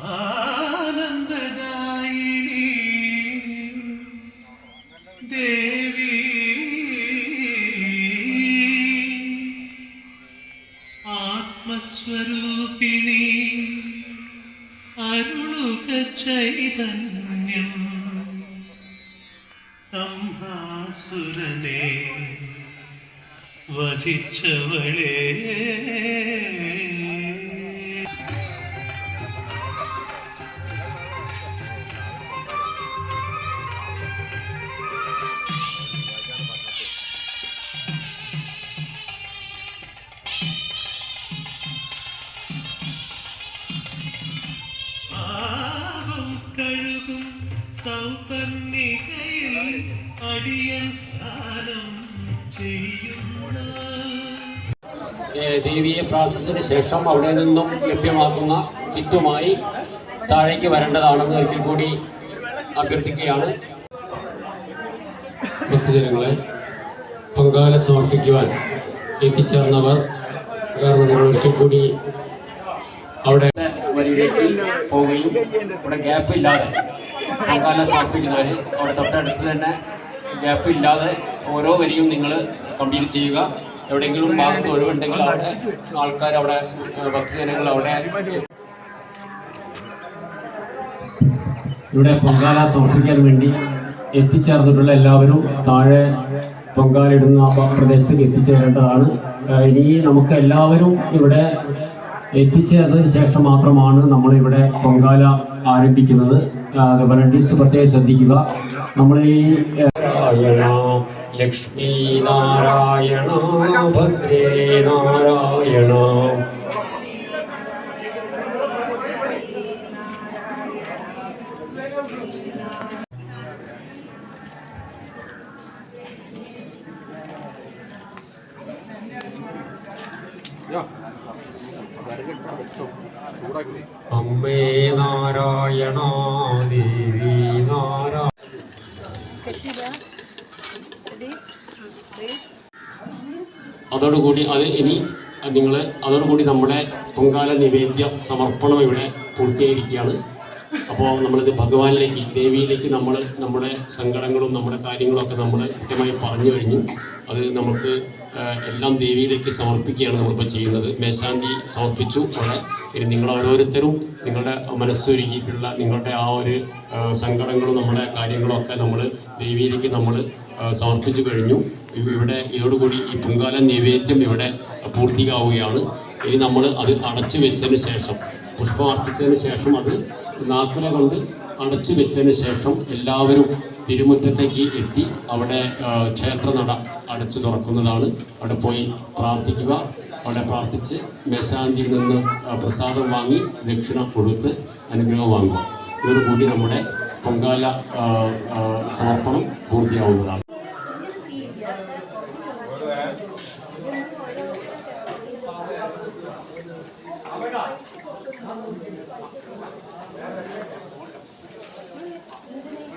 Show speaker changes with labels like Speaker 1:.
Speaker 1: ആനന്ദദായിനി. ദേവി. ആത്മസ്വരൂപിണി ചൈതന്യം. വധിച്ചവളേ. കഴുകും സൗപർണികയിൽ അടിയൻ
Speaker 2: സ്ഥാനം ദേവിയെ പ്രാർത്ഥിച്ചതിന് ശേഷം അവിടെ നിന്നും ലഭ്യമാക്കുന്ന കിറ്റുമായി താഴേക്ക് വരേണ്ടതാണെന്ന് ഒരിക്കൽ കൂടി അഭ്യർത്ഥിക്കുകയാണ്. ഭക്തജനങ്ങളെ പൊങ്കാല സമർപ്പിക്കുവാൻ എത്തിച്ചേർന്നവർ വേറെ നിങ്ങൾ ഒരിക്കൽ കൂടി അവിടെ വരിയിലേക്ക് പോവുകയും ഇവിടെ ഗ്യാപ്പ് ഇല്ലാതെ പങ്കാല സമർപ്പിക്കുന്നവർ അവിടെ തൊട്ടടുത്ത് തന്നെ ഗ്യാപ്പ് ഇല്ലാതെ ഓരോ വരിയും നിങ്ങൾ കംപ്ലീറ്റ് ചെയ്യുക. എവിടെയെങ്കിലും ഭാഗത്ത് ഒഴിവുണ്ടെങ്കിൽ അവിടെ ആൾക്കാർ അവിടെ ഭക്തജനങ്ങൾ അവിടെ ഇവിടെ പൊങ്കാല സമർപ്പിക്കാൻ വേണ്ടി എത്തിച്ചേർന്നിട്ടുള്ള എല്ലാവരും താഴെ പൊങ്കാലിടുന്ന പ്രദേശത്തേക്ക് എത്തിച്ചേരേണ്ടതാണ്. ഇനി നമുക്ക് എല്ലാവരും ഇവിടെ എത്തിച്ചേർന്നതിന് ശേഷം മാത്രമാണ് നമ്മൾ ഇവിടെ പൊങ്കാല ആരംഭിക്കുന്നത്. അത് വളണ്ടിയേഴ്സ് പ്രത്യേകം ശ്രദ്ധിക്കുക. നമ്മൾ ഈ ലക്ഷ്മി നാരായണ ഭദ്രേ നാരായണ. അമ്മേ നാരായണ ദേവി നാരായണ അതോടുകൂടി അത് ഇനി നിങ്ങൾ അതോടുകൂടി നമ്മുടെ പൊങ്കാല നിവേദ്യ സമർപ്പണം ഇവിടെ പൂർത്തീകരിക്കുകയാണ്. അപ്പോൾ നമ്മളിത് ഭഗവാനിലേക്ക് ദേവിയിലേക്ക് നമ്മൾ നമ്മുടെ സങ്കടങ്ങളും നമ്മുടെ കാര്യങ്ങളൊക്കെ നമ്മൾ കൃത്യമായി പറഞ്ഞു കഴിഞ്ഞു. അത് നമുക്ക് എല്ലാം ദേവിയിലേക്ക് സമർപ്പിക്കുകയാണ് നമ്മളിപ്പോൾ ചെയ്യുന്നത്. മേശാന്തി സമർപ്പിച്ചു. അവിടെ ഇനി നിങ്ങൾ ഓരോരുത്തരും നിങ്ങളുടെ മനസ്സൊരുക്കിയിട്ടുള്ള നിങ്ങളുടെ ആ ഒരു സങ്കടങ്ങളും നമ്മുടെ കാര്യങ്ങളൊക്കെ നമ്മൾ ദേവിയിലേക്ക് നമ്മൾ സമർപ്പിച്ചു കഴിഞ്ഞു. ഇവിടെ ഇതോടുകൂടി ഈ പൊങ്കാല നിവേദ്യം ഇവിടെ പൂർത്തിയാവുകയാണ്. ഇനി നമ്മൾ അത് അടച്ചു വെച്ചതിന് ശേഷം പുഷ്പം അർച്ചിച്ചതിന് ശേഷം അത് നാക്കല കൊണ്ട് അടച്ചു വെച്ചതിന് ശേഷം എല്ലാവരും തിരുമുറ്റത്തേക്ക് എത്തി അവിടെ ക്ഷേത്ര നട അടച്ചു തുറക്കുന്നതാണ്. അവിടെ പോയി പ്രാർത്ഥിക്കുക. അവിടെ പ്രാർത്ഥിച്ച് മേശാന്തിയിൽ നിന്ന് പ്രസാദം വാങ്ങി ദക്ഷിണ കൊടുത്ത് അനുഗ്രഹം വാങ്ങുക. ഇതോടുകൂടി നമ്മുടെ പൊങ്കാല സമർപ്പണം പൂർത്തിയാവുന്നതാണ്. Thank you.